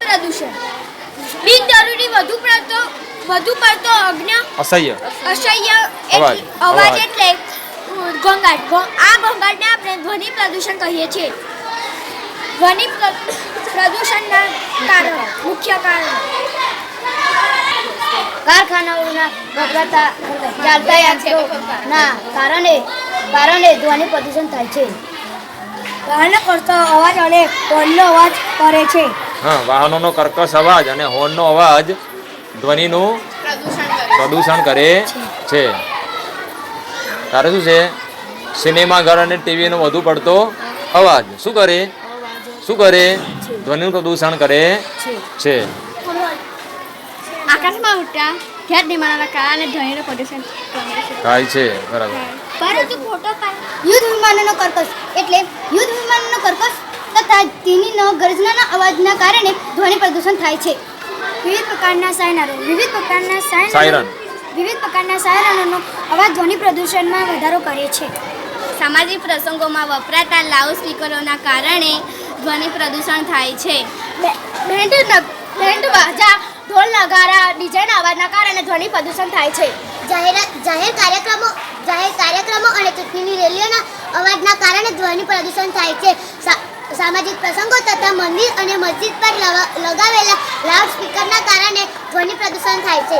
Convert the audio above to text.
પ્રદૂષણ. બિનજરૂરી વધુ પડતો વધુ પડતો અગ્ન અસહ્ય. અસહ્ય અવાજ, એટલે અવાજ અવાજ. એટલે ઘોંઘાટ આ ઘોંઘાટને આપણે ધ્વનિ પ્રદૂષણ કહીએ છીએ. ધ્વનિ પ્રદૂષણના કારણો મુખ્ય કારણો. કારખાનાઓના વપરાતા ચાલતા યંત્રોના કારણે કારણે ધ્વનિ પ્રદૂષણ થાય છે. વાહનો કરતો અવાજ અને હોર્નનો અવાજ કરે છે. હા વાહનોનો કર્કશ અવાજ અને હોર્નનો અવાજ ધ્વનિનું પ્રદૂષણ કરે છે. તારે શું છે? સિનેમા ઘર અને ટીવીનો વધુ પડતો અવાજ. શું કરે? શું કરે? ધ્વનિનું પ્રદૂષણ કરે છે. આકાશમાં ઉડતા ઘેર નિમાણાના કારણે ધ્વનિનું પ્રદૂષણ થાય છે બરાબર. પરંતુ ફોટો યુદ્ધ વિમાનોનો કર્કશ એટલે યુદ્ધ વિમાનોનો કર્કશ તથા તેની ગર્જનાના અવાજના કારણે ધ્વનિ પ્રદૂષણ થાય છે. વિવિધ પ્રકારના સાયનારો વિવિધ પ્રકારના સાયરન. વિવિધ પ્રકારના સાયરનોનો અવાજ ધ્વનિ પ્રદૂષણમાં વધારો કરે છે. સામાજિક પ્રસંગોમાં વપરાતા લાઉડ સ્પીકરોના કારણે ધ્વનિ પ્રદૂષણ થાય છે. બેન્ડ બેન્ડ બાજા ઢોલ નગારા ડીજેના અવાજના કારણે ધ્વનિ પ્રદૂષણ થાય છે. જાહેર જાહેર કાર્યક્રમો ચૂંટણીની રેલીઓના અવાજના કારણે ધ્વનિ પ્રદૂષણ થાય છે. સામાજિક પ્રસંગો તથા મંદિર અને મસ્જિદ પર લગાવેલા લાઉડ સ્પીકરના કારણે ધ્વનિ પ્રદૂષણ થાય છે.